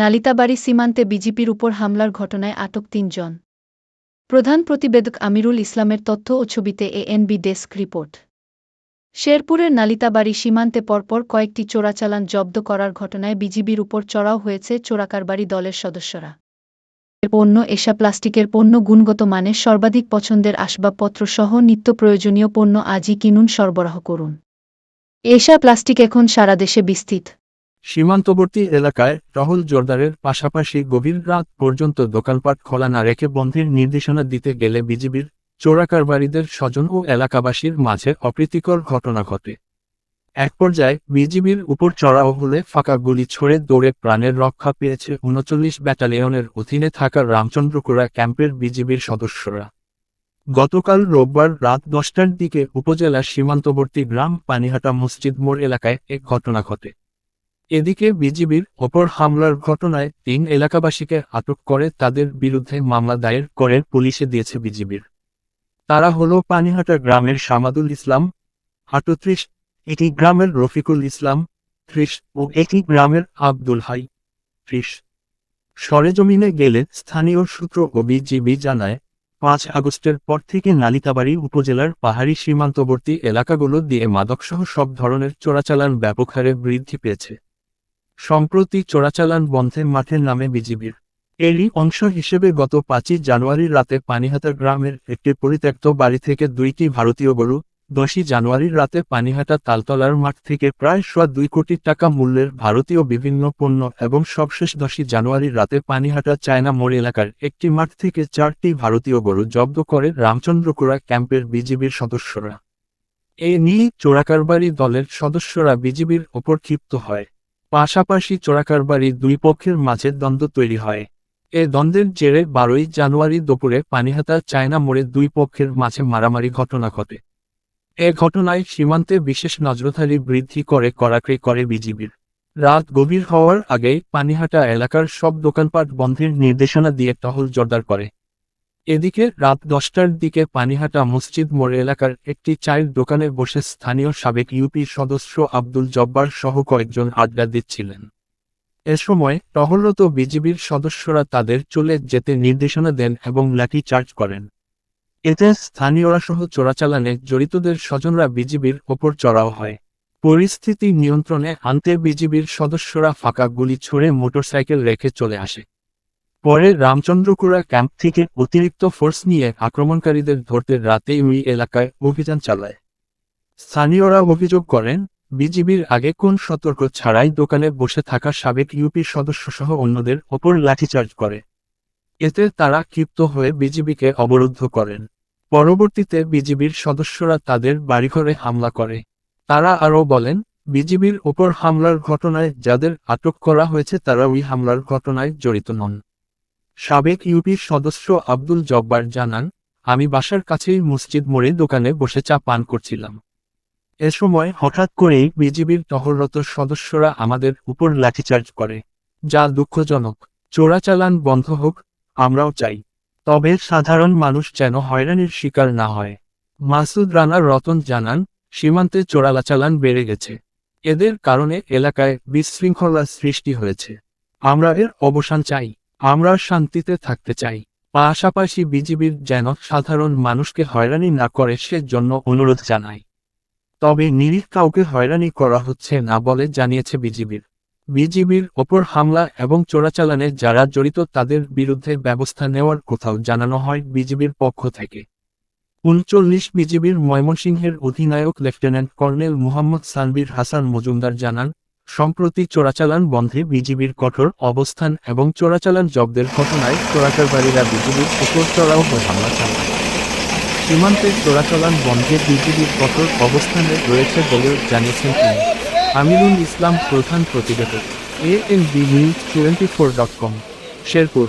নালিতাবাড়ি সীমান্তে বিজিপির উপর হামলার ঘটনায় আটক তিনজন। প্রধান প্রতিবেদক আমিরুল ইসলামের তথ্য ও ছবিতে এএনবি ডেস্ক রিপোর্ট। শেরপুরের নালিতাবাড়ি সীমান্তে পরপর কয়েকটি চোরাচালান জব্দ করার ঘটনায় বিজিবির উপর চড়াও হয়েছে চোরাকারবারি দলের সদস্যরা। পণ্য এশা প্লাস্টিকের পণ্য গুণগত মানের সর্বাধিক পছন্দের আসবাবপত্র সহ নিত্য প্রয়োজনীয় পণ্য আজই কিনুন সরবরাহ করুন। এশা প্লাস্টিক এখন সারা দেশে বিস্তৃত। সীমান্তবর্তী এলাকায় টহল জোরদারের পাশাপাশি গভীর রাত পর্যন্ত দোকানপাট খোলা না রেখে বন্ধের নির্দেশনা দিতে গেলে বিজিবির চোরাকারবারীদের স্বজন ও এলাকাবাসীর মাঝে অপ্রীতিকর ঘটনা ঘটে। এক পর্যায়ে বিজিবির উপর চড়াও হলে ফাঁকা গুলি ছড়ে দৌড়ে প্রাণের রক্ষা পেয়েছে উনচল্লিশ ব্যাটালিয়নের অধীনে থাকা রামচন্দ্রকুড়া ক্যাম্পের বিজিবির সদস্যরা। গতকাল রোববার রাত দশটার দিকে উপজেলার সীমান্তবর্তী গ্রাম পানিহাটা মসজিদ মোড় এলাকায় এক ঘটনা ঘটে। এদিকে বিজিবির ওপর হামলার ঘটনায় তিন এলাকাবাসীকে আটক করে তাদের বিরুদ্ধে মামলা দায়ের করে পুলিশে দিয়েছে বিজিবির। তারা হল পানিহাটা গ্রামের সামাদুল ইসলাম, আটত্রিশ, এটি গ্রামের রফিকুল ইসলাম, ত্রিশ ও এটি গ্রামের আব্দুল হাই, ত্রিশ। সরেজমিনে গেলে স্থানীয় সূত্র ও বিজিবি জানায়, পাঁচ আগস্টের পর থেকে নালিতাবাড়ি উপজেলার পাহাড়ি সীমান্তবর্তী এলাকাগুলো দিয়ে মাদকসহ সব ধরনের চোরাচালান ব্যাপক হারে বৃদ্ধি পেয়েছে। সম্প্রতি চোরাচালান বন্ধে মাঠের নামে বিজিবির এরই অংশ হিসেবে গত পাঁচই জানুয়ারি রাতে পানিহাটা গ্রামের একটি পরিত্যক্ত বাড়ি থেকে দুইটি ভারতীয় গরু, দশই জানুয়ারির রাতে পানিহাটা তালতলার মাঠ থেকে প্রায় সোয়া দুই কোটি টাকা মূল্যের ভারতীয় বিভিন্ন পণ্য এবং সবশেষ দশই জানুয়ারির রাতে পানিহাটা চায়না মোড় এলাকার একটি মাঠ থেকে চারটি ভারতীয় গরু জব্দ করে রামচন্দ্রকুড়া ক্যাম্পের বিজিবির সদস্যরা। এ নিয়ে চোরাকারবারি দলের সদস্যরা বিজিবির ওপর ক্ষিপ্ত হয়। পাশাপাশি চোরাকারবারি দুই পক্ষের মাঝে দ্বন্দ্ব তৈরি হয়। এ দ্বন্দ্বের জেরে বারোই জানুয়ারি দুপুরে পানিহাতা চায়না মোড়ে দুই পক্ষের মাঝে মারামারি ঘটনা ঘটে। এ ঘটনায় সীমান্তে বিশেষ নজরদারি বৃদ্ধি করে কড়াকড়ি করে বিজিবির। রাত গভীর হওয়ার আগেই পানিহাটা এলাকার সব দোকানপাট বন্ধের নির্দেশনা দিয়ে টহল জোরদার করে। এদিকে রাত দশটার দিকে পানিহাটা মসজিদ মোড় এলাকার একটি চায়ের দোকানে বসে স্থানীয় সাবেক ইউপি সদস্য আব্দুল জব্বার সহ কয়েকজন আড্ডা দিচ্ছিলেন। এ সময় টহলরত বিজিবির সদস্যরা তাদের চলে যেতে নির্দেশনা দেন এবং লাঠি চার্জ করেন। এতে স্থানীয়রা সহ চোরাচালানে জড়িতদের স্বজনরা বিজিবির ওপর চড়াও হয়। পরিস্থিতি নিয়ন্ত্রণে আনতে বিজিবির সদস্যরা ফাঁকা গুলি ছুড়ে মোটরসাইকেল রেখে চলে আসে। পরে রামচন্দ্রকুড়া ক্যাম্প থেকে অতিরিক্ত ফোর্স নিয়ে আক্রমণকারীদের ধরতে রাতেই ওই এলাকায় অভিযান চালায়। স্থানীয়রা অভিযোগ করেন, বিজিবির আগে কোন সতর্ক ছাড়াই দোকানে বসে থাকা সাবেক ইউপি সদস্যসহ অন্যদের ওপর লাঠিচার্জ করে। এতে তারা ক্ষিপ্ত হয়ে বিজিবিকে অবরুদ্ধ করেন। পরবর্তীতে বিজিবির সদস্যরা তাদের বাড়িঘরে হামলা করে। তারা আরও বলেন, বিজিবির ওপর হামলার ঘটনায় যাদের আটক করা হয়েছে তারা ওই হামলার ঘটনায় জড়িত নন। সাবেক ইউপির সদস্য আব্দুল জব্বার জানান, আমি বাসার কাছেই মসজিদ মোড়ে দোকানে বসে চা পান করছিলাম। এ সময় হঠাৎ করেই বিজিবির টহলরত সদস্যরা আমাদের উপর লাঠিচার্জ করে, যা দুঃখজনক। চোরাচালান বন্ধ হোক, আমরাও চাই। তবে সাধারণ মানুষ যেন হয়রানির শিকার না হয়। মাসুদ রানা রতন জানান, সীমান্তে চোরালাচালান বেড়ে গেছে। এদের কারণে এলাকায় বিশৃঙ্খলা সৃষ্টি হয়েছে। আমরা এর অবসান চাই। আমরা শান্তিতে থাকতে চাই। পাশাপাশি বিজিবির যেন সাধারণ মানুষকে হয়রানি না করে সেজন্য অনুরোধ জানাই। তবে নিরীহ কাউকে হয়রানি করা হচ্ছে না বলে জানিয়েছে বিজিবির। বিজিবির ওপর হামলা এবং চোরাচালানে যারা জড়িত তাদের বিরুদ্ধে ব্যবস্থা নেওয়ার কোথাও জানানো হয় বিজিবির পক্ষ থেকে। উনচল্লিশ বিজিবির ময়মনসিংহের অধিনায়ক লেফটেন্যান্ট কর্নেল মুহাম্মদ সানবির হাসান মজুমদার জানান সম্প্রতি চোরাচালান বন্ধে বিজিবির কঠোর অবস্থান এবং চোরাচালান জব্দের ঘটনায় চোরাচারবাড়িরা বিজিবির উপর চড়াও হয়ে হামলা চালায়। সীমান্তের চোরাচালান বন্ধে বিজিবির কঠোর অবস্থানে রয়েছে বলেও জানিয়েছেন তিনি। আমিরুল ইসলাম প্রধান প্রতিবেদক A N B news twenty four dot com, Sherpur.